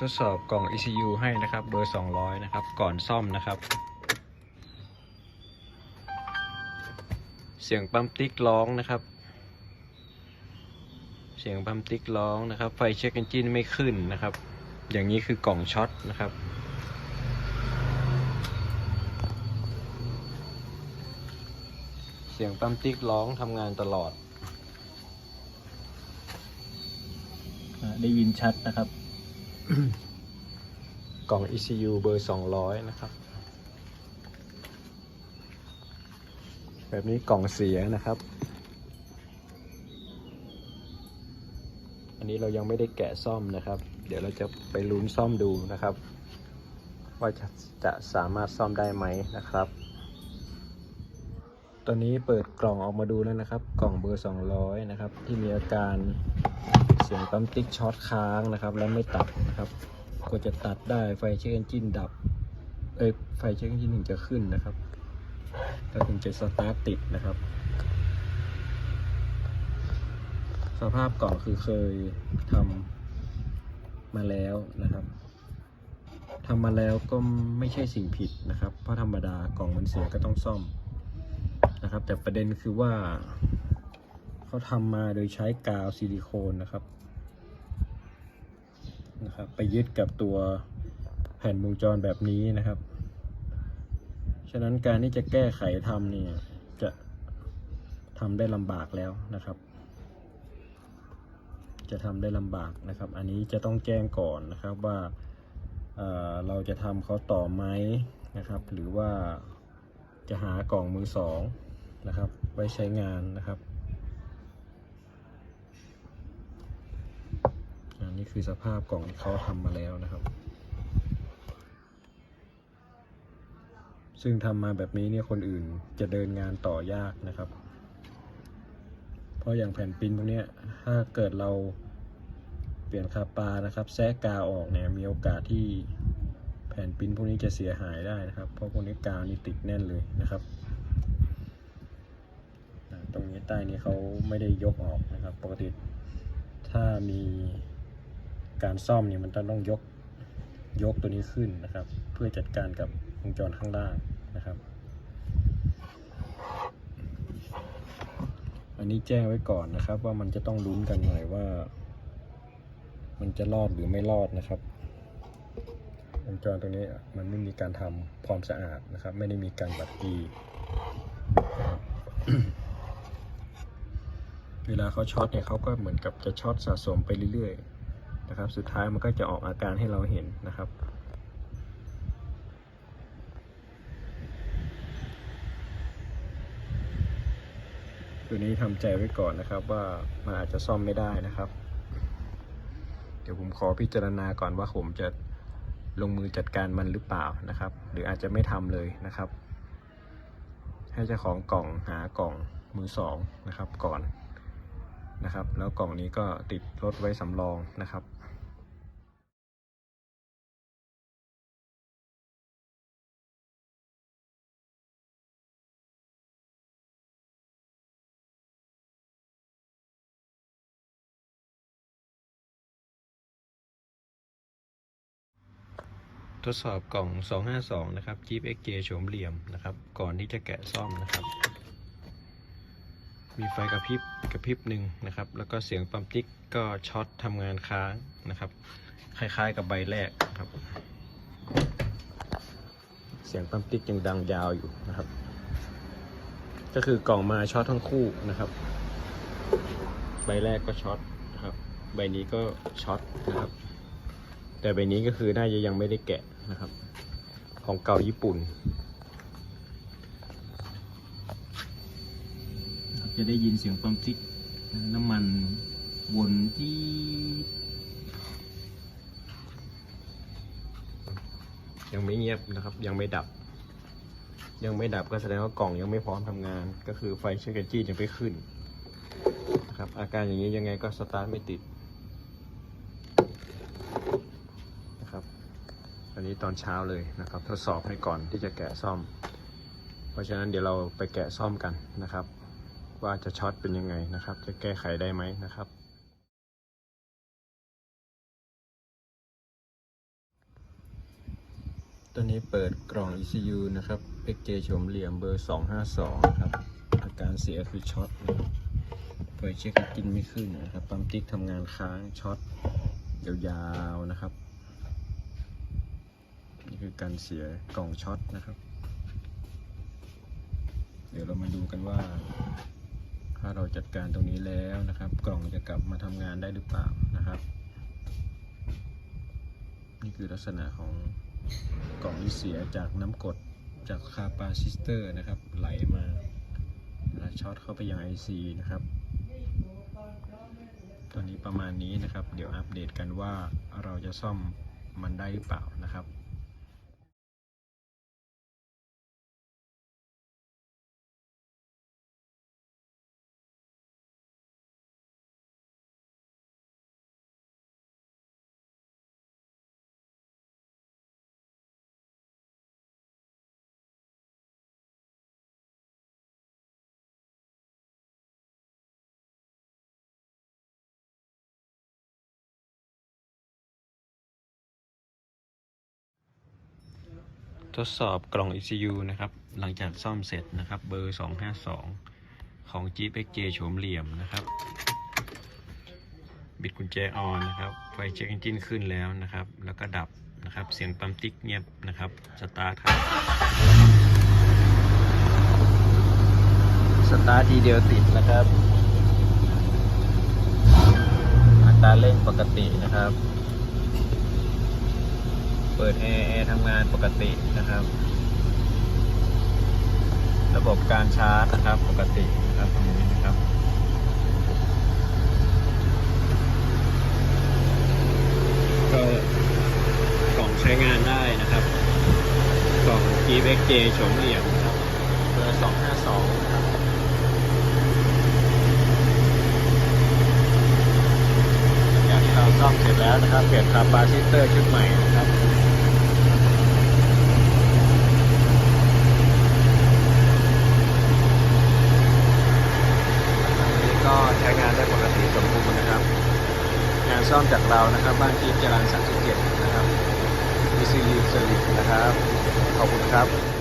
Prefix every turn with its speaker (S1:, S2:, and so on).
S1: ทดสอบกล่อง ECU ให้นะครับ เบอร์ 200 นะครับ ก่อนซ่อมนะครับ เสียงปั๊มติ๊กร้องนะครับ เสียงปั๊มติ๊กร้องนะครับ ไฟเช็คเอนจินไม่ขึ้นนะครับ อย่างนี้คือกล่องช็อตนะครับเสียงปั๊มติ๊กร้องทำงานตลอด ได้ยินชัดนะครับ กล่อง ECU เบอร์ 200 นะครับ แบบนี้กล่องเสียนะครับ อันนี้เรายังไม่ได้แกะซ่อมนะครับ เดี๋ยวเราจะไปลุ้นซ่อมดูนะครับ ว่าจะจะสามารถซ่อมได้ไหมนะครับ ตอนนี้เปิดกล่องออกมาดูแล้วนะครับ กล่องเบอร์ 200 นะครับ ที่มีอาการ เสียงปั๊มติ๊กช็อตค้างนะครับ และไม่ตัดนะครับก็จะตัดได้ไฟเช็คเอนจินดับเอ้ยไฟเช็คเอนจินถึงจะขึ้นนะครับแล้วถึงจะสตาร์ทติดนะครับ สภาพกล่องคือเคยทำมาแล้วนะครับทำมาแล้วก็ไม่ใช่สิ่งผิดนะครับ เพราะธรรมดากล่องมันเสียก็ต้องซ่อมนะครับ แต่ประเด็นคือว่า เขาทำมาโดยใช้กาวซิลิโคนนะครับนะครับ ไปยึดกับตัวแผ่นวงจรแบบนี้นะครับ ฉะนั้นการที่จะแก้ไขทำเนี่ยจะทำได้ลำบากแล้วนะครับ จะทำได้ลำบากนะครับ อันนี้จะต้องแจ้งก่อนนะครับว่าเเราจะทำเขาต่อไหมนะครับ หรือว่าจะหากล่องมือสองนะครับ ไว้ใช้งานนะครับ อั นนี้คือสภาพกล่องที่เขาทำมาแล้วนะครับ ซึ่งทำมาแบบนี้เนี่ยคนอื่นจะเดินงานต่อยากนะครับ เพราะอย่างแผ่นปิ้นพวกนี้ถ้าเกิดเราเปลี่ยนคาปานะครับแซะกาออกเนี่ยมีโอกาสที่แผ่นปิ้นพวกนี้จะเสียหายได้นะครับ เพราะพวกนี้กาวนี่ติดแน่นเลยนะครับตรงนี้ใต้นี้เขาไม่ได้ยกออกนะครับ ปกติถ้ามี การซ่อมเนี่ยมันต้องยกยกตัวนี้ขึ้นนะครับ เพื่อจัดการกับวงจรข้างล่างนะครับ อันนี้แจ้งไว้ก่อนนะครับ ว่ามันจะต้องลุ้นกันหน่อยว่า มันจะรอดหรือไม่รอดนะครับวงจรตรงนี้มันไม่มีการทำความสะอาดนะครับ ไม่ได้มีการบัดกีนะครับเวลาเขาช็อตเนี่ยเขาก็เหมือนกับจะช็อตสะสมไปเรื่อยๆ นะครับ สุดท้ายมันก็จะออกอาการให้เราเห็นนะครับ ตัวนี้ทำใจไว้ก่อนนะครับว่ามันอาจจะซ่อมไม่ได้นะครับ เดี๋ยวผมขอพิจารณาก่อนว่าผมจะลงมือจัดการมันหรือเปล่านะครับ หรืออาจจะไม่ทำเลยนะครับ ให้เจ้าของกล่องหากล่องมือสองนะครับก่อนนะครับ แล้วกล่องนี้ก็ติดรถไว้สำรองนะครับ ทดสอบกล่อง 252 นะครับ Jeep XJ โฉมเหลี่ยมนะครับ ก่อนที่จะแกะซ่อมนะครับ มีไฟกระพริบกระพริบหนึ่งนะครับ แล้วก็เสียงปั๊มติ๊กก็ช็อตทำงานค้างนะครับ คล้ายๆกับใบแรกนะครับ เสียงปั๊มติ๊กยังดังยาวอยู่นะครับ ก็คือกล่องมาช็อตทั้งคู่นะครับ ใบแรกก็ช็อตนะครับ ใบนี้ก็ช็อตนะครับแต่ใบนี้ก็คือน่าจะยังไม่ได้แกะ นะครับ ของเก่าญี่ปุ่นนะครับจะได้ยินเสียงปั๊มติ๊กน้ำมันวนที่ยังไม่เงียบนะครับ ยังไม่ดับ ยังไม่ดับก็แสดงว่ากล่องยังไม่พร้อมทำงาน ก็คือไฟเช็คเอนจินยังไม่ขึ้นนะครับอาการอย่างนี้ยังไงก็สตาร์ทไม่ติด นะครับ อันนี้ตอนเช้าเลยนะครับ ทดสอบให้ก่อนที่จะแกะซ่อม เพราะฉะนั้นเดี๋ยวเราไปแกะซ่อมกันนะครับ ว่าจะช็อตเป็นยังไงนะครับ จะแก้ไขได้ไหมนะครับ ตอนนี้เปิดกล่อง ECU นะครับ XJ โฉมเหลี่ยมเบอร์ 252นะครับอาการเสียคือช็อตนะครับเปิดเช็คกินไม่ขึ้นนะครับปั๊มติ๊กทำงานค้างช็อตยาวๆนะครับ คือการเสียกล่องช็อตนะครับ เดี๋ยวเรามาดูกันว่า ถ้าเราจัดการตรงนี้แล้วนะครับ กล่องจะกลับมาทำงานได้หรือเปล่านะครับ นี่คือลักษณะของกล่องที่เสียจากน้ำกดจากคาปาซิสเตอร์นะครับ ไหลมาแล้วช็อตเข้าไปยัง IC นะครับตอนนี้ประมาณนี้นะครับ เดี๋ยวอัปเดตกันว่าเราจะซ่อมมันได้หรือเปล่านะครับ ทดสอบกล่อง ECU นะครับ หลังจากซ่อมเสร็จนะครับ เบอร์ 252 ของ Jeep XJ โฉมเหลี่ยมนะครับ บิดกุญแจออนนะครับ ไฟเช็คเอนจินขึ้นแล้วนะครับ แล้วก็ดับนะครับ เสียงปั๊มติ๊กเงียบนะครับ สตาร์ทครับ สตาร์ททีเดียวติดนะครับ อัตราเร่งปกตินะครับ เปิดแอร์แอร์ทำงานปกตินะครับ ระบบการชาร์จนะครับปกตินะครับตรงนี้นะครับก็กล่องใช้งานได้นะครับ กล่อง g x j โฉมเหลี่ยมครับเบอร์252นะครับอย่างที่เราซ่อมเสร็จแล้วนะครับ เปลี่ยนคาปาซิเตอร์ชุดใหม่นะครับ อันนี้ก็ใช้งาน ได้ปกติสมบูรณ์นะครับ งานซ่อมจากเรานะครับบ้านที่จรัญ37นะครับ ECU Service นะครับ ขอบคุณครับ